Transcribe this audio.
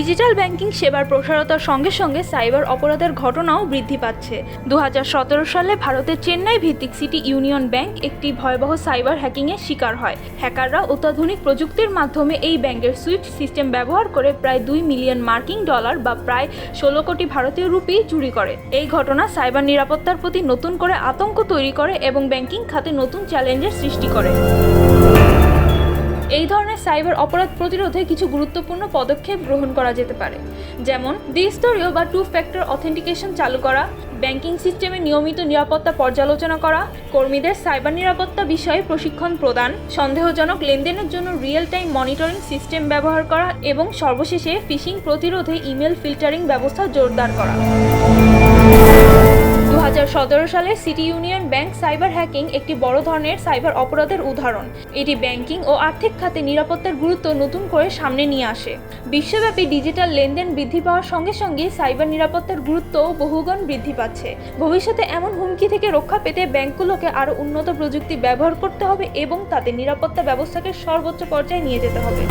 Digital banking সেবার প্রসারতার সঙ্গে সঙ্গে সাইবার অপরাধের ঘটনাও বৃদ্ধি পাচ্ছে। দু হাজার সতেরো সালে ভারতের চেন্নাই ভিত্তিক সিটি ইউনিয়ন ব্যাংক একটি ভয়াবহ সাইবার হ্যাকিংয়ের শিকার হয়। হ্যাকাররা অত্যাধুনিক প্রযুক্তির মাধ্যমে এই ব্যাংকের সুইফট সিস্টেম ব্যবহার করে প্রায় দুই মিলিয়ন মার্কিন ডলার বা প্রায় ষোলো কোটি ভারতীয় রুপি চুরি করে। এই ঘটনা সাইবার নিরাপত্তার প্রতি নতুন করে আতঙ্ক তৈরি করে এবং ব্যাংকিং খাতে নতুন চ্যালেঞ্জের সৃষ্টি করে। এই ধরনের সাইবার অপরাধ প্রতিরোধে কিছু গুরুত্বপূর্ণ পদক্ষেপ গ্রহণ করা যেতে পারে। যেমন দ্বিস্তরীয় বা টু ফ্যাক্টর অথেন্টিকেশন চালু করা, ব্যাংকিং সিস্টেমে নিয়মিত নিরাপত্তা পর্যালোচনা করা, কর্মীদের সাইবার নিরাপত্তা বিষয়ে প্রশিক্ষণ প্রদান, সন্দেহজনক লেনদেনের জন্য রিয়েল টাইম মনিটরিং সিস্টেম ব্যবহার করা এবং সর্বশেষে ফিশিং প্রতিরোধে ইমেল ফিল্টারিং ব্যবস্থা জোরদার করা। সালে city union bank cyber hacking একটি বড় ধরনের সাইবার অপরাধের উদাহরণ। এটি ব্যাংকিং ও আর্থিক খাতে নিরাপত্তার গুরুত্ব নতুন করে সামনে নিয়ে আসে। বিশ্বব্যাপী ডিজিটাল লেনদেন বৃদ্ধি পাওয়ার সঙ্গে সঙ্গে সাইবার নিরাপত্তার গুরুত্বও বহুগুণ বৃদ্ধি পাচ্ছে। ভবিষ্যতে এমন হুমকি থেকে রক্ষা পেতে ব্যাংকগুলোকে আরও উন্নত প্রযুক্তি ব্যবহার করতে হবে এবং তাদের নিরাপত্তা ব্যবস্থাকে সর্বোচ্চ পর্যায়ে নিয়ে যেতে হবে।